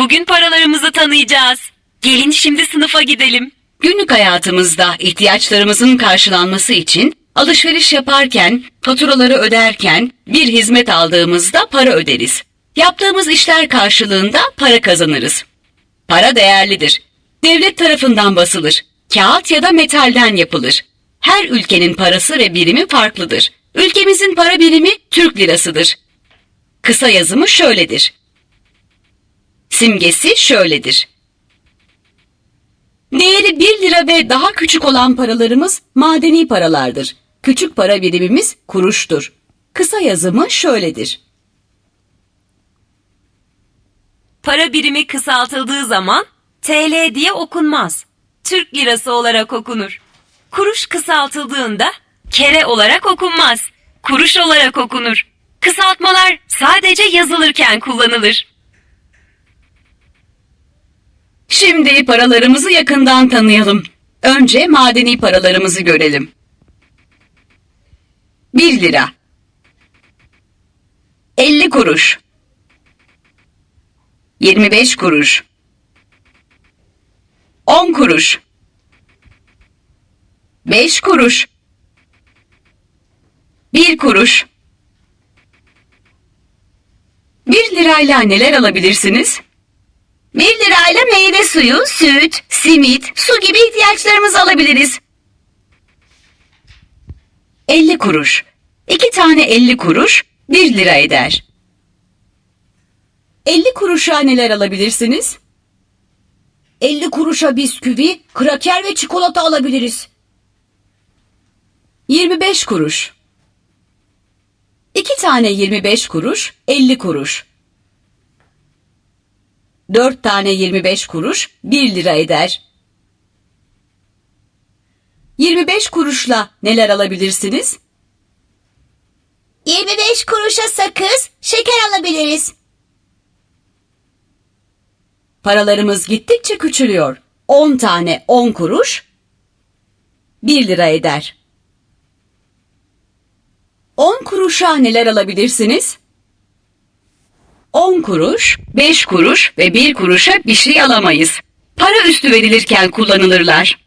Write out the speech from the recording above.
Bugün paralarımızı tanıyacağız. Gelin şimdi sınıfa gidelim. Günlük hayatımızda ihtiyaçlarımızın karşılanması için alışveriş yaparken, faturaları öderken, bir hizmet aldığımızda para öderiz. Yaptığımız işler karşılığında para kazanırız. Para değerlidir. Devlet tarafından basılır. Kağıt ya da metalden yapılır. Her ülkenin parası ve birimi farklıdır. Ülkemizin para birimi Türk lirasıdır. Kısa yazımı şöyledir. Simgesi şöyledir. Değeri 1 lira ve daha küçük olan paralarımız madeni paralardır. Küçük para birimimiz kuruştur. Kısa yazımı şöyledir. Para birimi kısaltıldığı zaman TL diye okunmaz. Türk lirası olarak okunur. Kuruş kısaltıldığında kere olarak okunmaz. Kuruş olarak okunur. Kısaltmalar sadece yazılırken kullanılır. Şimdi paralarımızı yakından tanıyalım. Önce madeni paralarımızı görelim. 1 lira 50 kuruş 25 kuruş 10 kuruş 5 kuruş 1 kuruş 1 lirayla neler alabilirsiniz? 1 lirayla meyve suyu, süt, simit, su gibi ihtiyaçlarımızı alabiliriz. 50 kuruş. 2 tane 50 kuruş 1 lira eder. 50 kuruşa neler alabilirsiniz? 50 kuruşa bisküvi, kraker ve çikolata alabiliriz. 25 kuruş. 2 tane 25 kuruş 50 kuruş. 4 tane 25 kuruş 1 lira eder. 25 kuruşla neler alabilirsiniz? 25 kuruşa sakız, şeker alabiliriz. Paralarımız gittikçe küçülüyor. 10 tane 10 kuruş 1 lira eder. 10 kuruşa neler alabilirsiniz? 10 kuruş, 5 kuruş ve 1 kuruşa bir şey alamayız. Para üstü verilirken kullanılırlar.